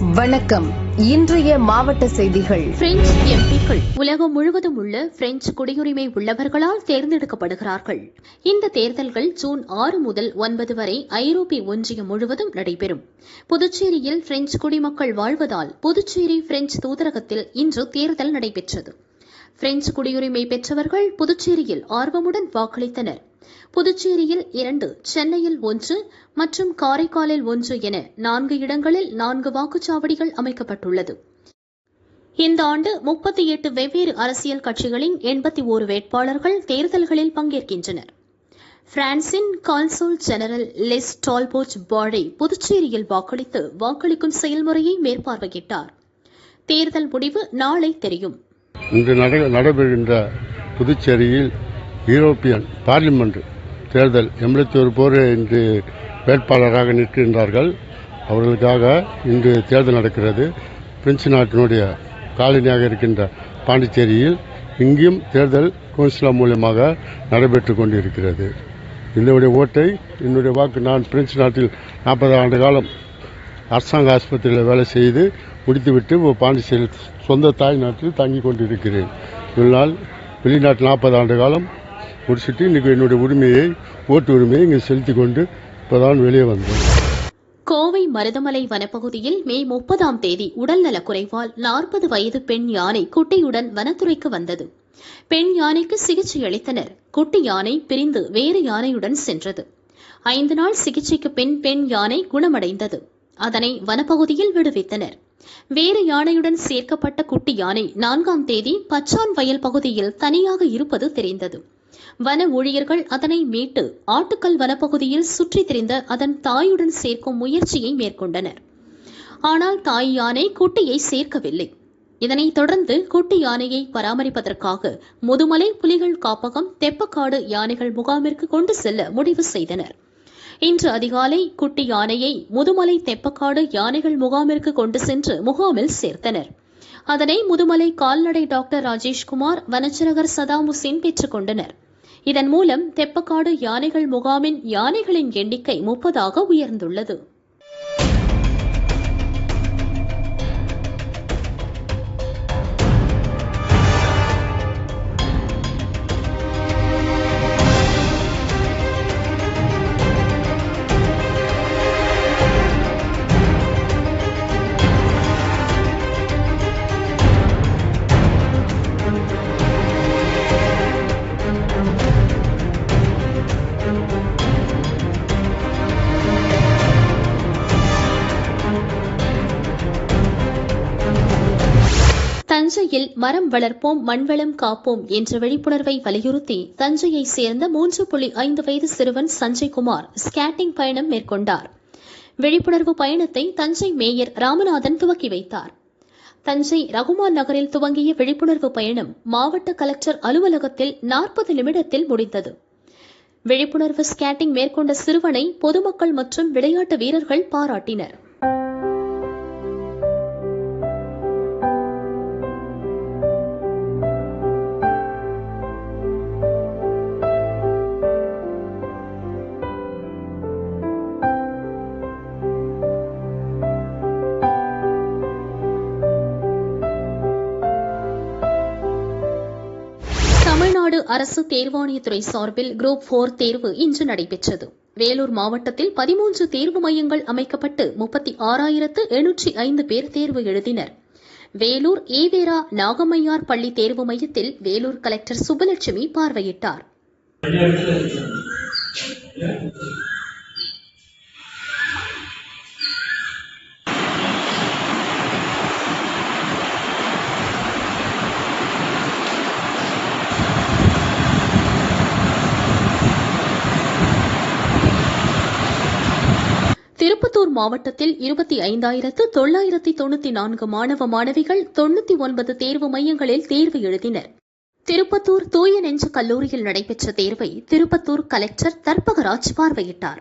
வணக்கம். இன்றைய மாவட்ட செய்திகள். பிரெஞ்சு எம்பிக்கள் உலகம் முழுவதும் உள்ள பிரெஞ்சு குடியுரிமை உள்ளவர்களால் தேர்ந்தெடுக்கப்படுகிறார்கள். இந்த தேர்தல்கள் ஜூன் ஆறு முதல் ஒன்பது வரை ஐரோப்பிய ஒன்றியம் முழுவதும் நடைபெறும். புதுச்சேரியில் பிரெஞ்சு குடிமக்கள் வாழ்வதால் புதுச்சேரி பிரெஞ்சு தூதரகத்தில் இன்று தேர்தல் நடைபெற்றது. பிரெஞ்சு குடியுரிமை பெற்றவர்கள் புதுச்சேரியில் ஆர்வமுடன் வாக்களித்தனர். புதுச்சேரியில் இரண்டு சென்னையில் ஒன்று மற்றும் காரைக்காலில் ஒன்று என நான்கு இடங்களில் நான்கு வாக்குச்சாவடிகள் அமைக்கப்பட்டுள்ளது. இந்த ஆண்டு முப்பத்தி எட்டு வெவ்வேறு அரசியல் கட்சிகளின் எண்பத்தி ஓரு வேட்பாளர்கள் தேர்தல்களில் பங்கேற்கின்றனர். பிரான்சின் consul general Lise Talbot Barre புதுச்சேரியில் வாக்களித்து வாக்களிக்கும் செயல்முறையை மேற்பார்வையிட்டார். தேர்தல் முடிவு நாளை தெரியும். இன்று நடைபெறுகின்ற புதுச்சேரியில் யூரோப்பியன் பார்லிமெண்ட் தேர்தல் எண்பத்தி ஒரு பேர் இன்று வேட்பாளராக நிற்கின்றார்கள். அவர்களுக்காக இன்று தேர்தல் நடக்கிறது. பிரெஞ்சு நாட்டினுடைய காலனியாக இருக்கின்ற பாண்டிச்சேரியில் இங்கேயும் தேர்தல் கவுன்சிலர் மூலியமாக நடைபெற்று கொண்டிருக்கிறது. என்னுடைய ஓட்டை என்னுடைய வாக்கு நான் பிரெஞ்சு நாட்டில் நாற்பது ஆண்டு காலம் அரசாங்க ஆஸ்பத்திரியில் வேலை செய்து முடித்துவிட்டு பாண்டிச்சேரி சொந்த தாய் நாட்டில் தங்கி கொண்டிருக்கிறேன். இதனால் வெளிநாட்டு நாற்பது ஆண்டு காலம் முடிச்சுட்டு இன்றைக்கி என்னுடைய உரிமையை ஓட்டு உரிமையை இங்கே செலுத்தி கொண்டு இப்போதான் வெளியே வந்தேன். கோவை மருதமலை வனப்பகுதியில் மே முப்பதாம் தேதி உடல்நலக் குறைவால் நாற்பது வயது பெண் யானை குட்டியுடன் வனத்துறைக்கு வந்தது. பெண் யானைக்கு சிகிச்சை அளித்தனர். குட்டி யானை பிரிந்து வேறு யானையுடன் சென்றது. ஐந்து நாள் சிகிச்சைக்கு பின் பெண் யானை குணமடைந்தது. அதனை வனப்பகுதியில் விடுவித்தனர். வேறு யானையுடன் சேர்க்கப்பட்ட குட்டி யானை நான்காம் தேதி பச்சான் வயல் பகுதியில் தனியாக இருப்பது தெரிந்தது. வன ஊழியர்கள் அதனை மீட்டு ஆட்டுக்கல் வனப்பகுதியில் சுற்றித் திரிந்த அதன் தாயுடன் சேர்க்கும் முயற்சியை மேற்கொண்டனர். ஆனால் தாய் யானை குட்டியை சேர்க்கவில்லை. இதனைத் தொடர்ந்து குட்டி யானையை பராமரிப்பதற்காக முதுமலை புலிகள் காப்பகம் தெப்பக்காடு யானைகள் முகாமிற்கு கொண்டு செல்ல முடிவு செய்தனர். இன்று அதிகாலை குட்டி யானையை முதுமலை தெப்பக்காடு யானைகள் முகாமிற்கு கொண்டு சென்று முகாமில் சேர்த்தனர். அதனை முதுமலை கால்நடை டாக்டர் ராஜேஷ்குமார் வனச்சரகர் சதாம் ஹுசேன் பெற்றுக் கொண்டனர். இதன் மூலம் தெப்பக்காடு யானைகள் முகாமின் யானைகளின் எண்ணிக்கை முப்பதாக உயர்ந்துள்ளது. தஞ்சையில் மரம் வளர்ப்போம் மண்வளம் காப்போம் என்ற விழிப்புணர்வை வலியுறுத்தி தஞ்சையை சேர்ந்த மூன்று புள்ளி ஐந்து வயது சிறுவன் சஞ்சய்குமார் ஸ்கேட்டிங் பயணம் மேற்கொண்டார். விழிப்புணர்வு பயணத்தை தஞ்சை மேயர் ராமநாதன் துவக்கி வைத்தார். தஞ்சை ரகுமான் நகரில் துவங்கிய விழிப்புணர்வு பயணம் மாவட்ட கலெக்டர் அலுவலகத்தில் நாற்பது நிமிடத்தில் முடிந்தது. விழிப்புணர்வு ஸ்கேட்டிங் மேற்கொண்ட சிறுவனை பொதுமக்கள் மற்றும் விளையாட்டு வீரர்கள் பாராட்டினர். அரசு தேர்வாணையத்துறை சார்பில் குரூப் போர் தேர்வு இன்று நடைபெற்றது. வேலூர் மாவட்டத்தில் பதிமூன்று தேர்வு மையங்கள் அமைக்கப்பட்டு முப்பத்தி ஆறாயிரத்து எண்ணூற்றி ஐந்து பேர் தேர்வு எழுதினர். வேலூர் ஏவேரா நாகம்மையார் பள்ளி தேர்வு மையத்தில் வேலூர் கலெக்டர் சுபலட்சுமி பார்வையிட்டார். திருப்பத்தூர் மாவட்டத்தில் இருபத்தி ஐந்தாயிரத்து தொள்ளாயிரத்தி தொண்ணூத்தி நான்கு மாணவ மாணவிகள் தொண்ணூத்தி ஒன்பது தேர்வு மையங்களில் தேர்வு எழுதினர். திருப்பத்தூர் தூய நெஞ்சு கல்லூரியில் நடைபெற்ற தேர்வை திருப்பத்தூர் கலெக்டர் தர்பகராஜ் பார்வையிட்டார்.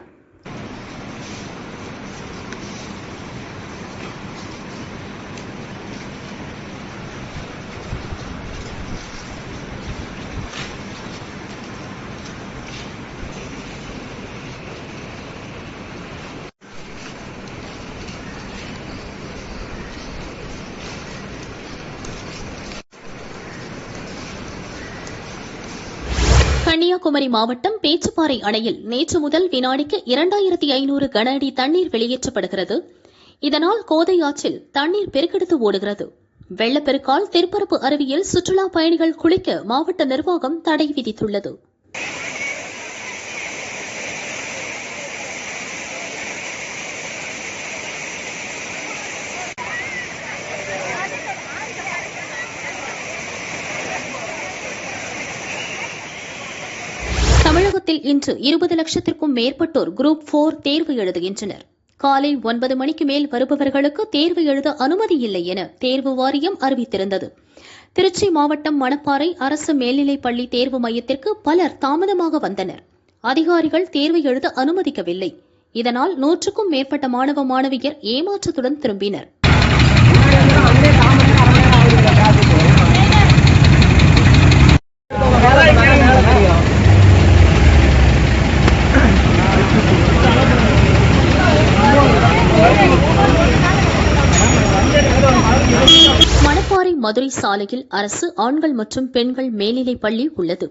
கன்னியாகுமரி மாவட்டம் பேச்சுப்பாறை அணையில் நேற்று முதல் வினாடிக்கு இரண்டாயிரத்தி ஐநூறு கன அடி தண்ணீர் வெளியேற்றப்படுகிறது. இதனால் கோதை ஆற்றில் தண்ணீர் பெருக்கெடுத்து ஓடுகிறது. வெள்ளப்பெருக்கால் திருப்பரப்பு அருவியில் சுற்றுலா பயணிகள் குளிக்க மாவட்ட நிர்வாகம் தடை விதித்துள்ளது. தமிழகத்தில் இன்று இருபது லட்சத்திற்கும் மேற்பட்டோர் குரூப் போர் தேர்வு எழுதுகின்றனர். காலை ஒன்பது மணிக்கு மேல் வருபவர்களுக்கு தேர்வு எழுத அனுமதி இல்லை என தேர்வு வாரியம் அறிவித்திருந்தது. திருச்சி மாவட்டம் மணப்பாறை அரசு மேல்நிலைப் பள்ளி தேர்வு மையத்திற்கு பலர் தாமதமாக வந்தனர். அதிகாரிகள் தேர்வு எழுத அனுமதிக்கவில்லை. இதனால் நூற்றுக்கும் மேற்பட்ட மாணவ மாணவியர் ஏமாற்றத்துடன் திரும்பினர். மதுரை சாலையில் அரசு ஆண்கள் மற்றும் பெண்கள் மேல்நிலைப் பள்ளி உள்ளது.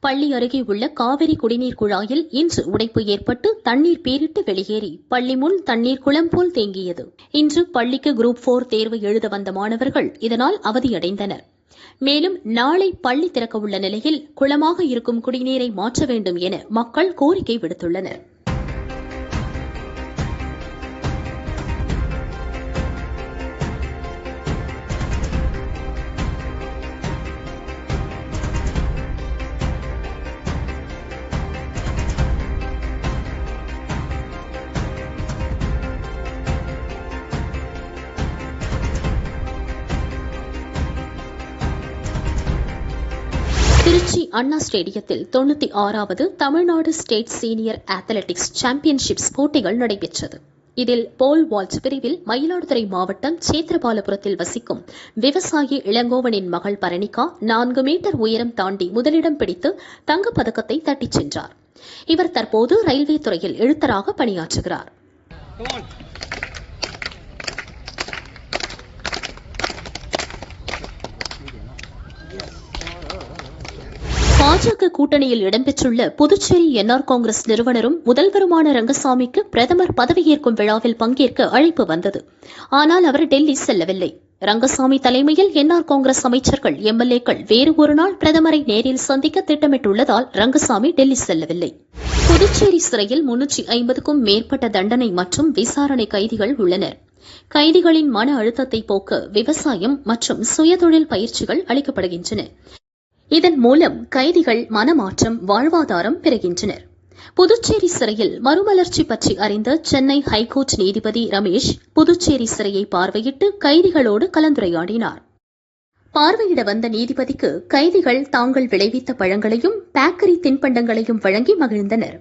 பள்ளி அருகே உள்ள காவிரி குடிநீர் குழாயில் இன்று உடைப்பு ஏற்பட்டு தண்ணீர் பீரிட்டு வெளியேறி பள்ளி முன் தண்ணீர் குளம் போல் தேங்கியது. இன்று பள்ளிக்கு குரூப் போர் தேர்வு எழுத வந்த மாணவர்கள் இதனால் அவதியடைந்தனர். மேலும் நாளை பள்ளி திறக்க உள்ள நிலையில் குளமாக இருக்கும் குடிநீரை மாற்ற வேண்டும் என மக்கள் கோரிக்கை விடுத்துள்ளனா் அண்ணா ஸ்டேடியத்தில் தொண்ணூத்தி ஆறாவது Tamil Nadu state senior athletics championships போட்டிகள் நடைபெற்றது. இதில் போல் வால்ட் பிரிவில் மயிலாடுதுறை மாவட்டம் சேத்திரபாலபுரத்தில் வசிக்கும் விவசாயி இளங்கோவனின் மகள் பரணிகா நான்கு மீட்டர் உயரம் தாண்டி முதலிடம் பிடித்து தங்கப் பதக்கத்தை தட்டிச் சென்றார். இவர் தற்போது ரயில்வே துறையில் எழுத்தராக பணியாற்றுகிறார். பாஜக கூட்டணியில் இடம்பெற்றுள்ள புதுச்சேரி என்ஆர் காங்கிரஸ் நிறுவனரும் முதல்வருமான ரங்கசாமிக்கு பிரதமர் பதவியேற்கும் விழாவில் பங்கேற்க அழைப்பு வந்தது. ஆனால் அவர் டெல்லி செல்லவில்லை. ரங்கசாமி தலைமையில் என்ஆர் காங்கிரஸ் அமைச்சர்கள் எம்எல்ஏக்கள் வேறு ஒரு நாள் பிரதமரை நேரில் சந்திக்க திட்டமிட்டுள்ளதால் ரங்கசாமி டெல்லி செல்லவில்லை. புதுச்சேரி சிறையில் முன்னூற்றி ஐம்பதுக்கும் மேற்பட்ட தண்டனை மற்றும் விசாரணை கைதிகள் உள்ளனர். கைதிகளின் மன அழுத்தத்தை போக்க விவசாயம் மற்றும் சுயதொழில் பயிற்சிகள் அளிக்கப்படுகின்றன. இதன் மூலம் கைதிகள் மனமாற்றம் வாழ்வாதாரம் பெறுகின்றனர். புதுச்சேரி சிறையில் மறுமலர்ச்சி பற்றி அறிந்த சென்னை ஹைகோர்ட் நீதிபதி ரமேஷ் புதுச்சேரி சிறையை பார்வையிட்டு கைதிகளோடு கலந்துரையாடினார். பார்வையிட வந்த நீதிபதிக்கு கைதிகள் தாங்கள் விளைவித்த பழங்களையும் பேக்கரி தின்பண்டங்களையும் வழங்கி மகிழ்ந்தனர்.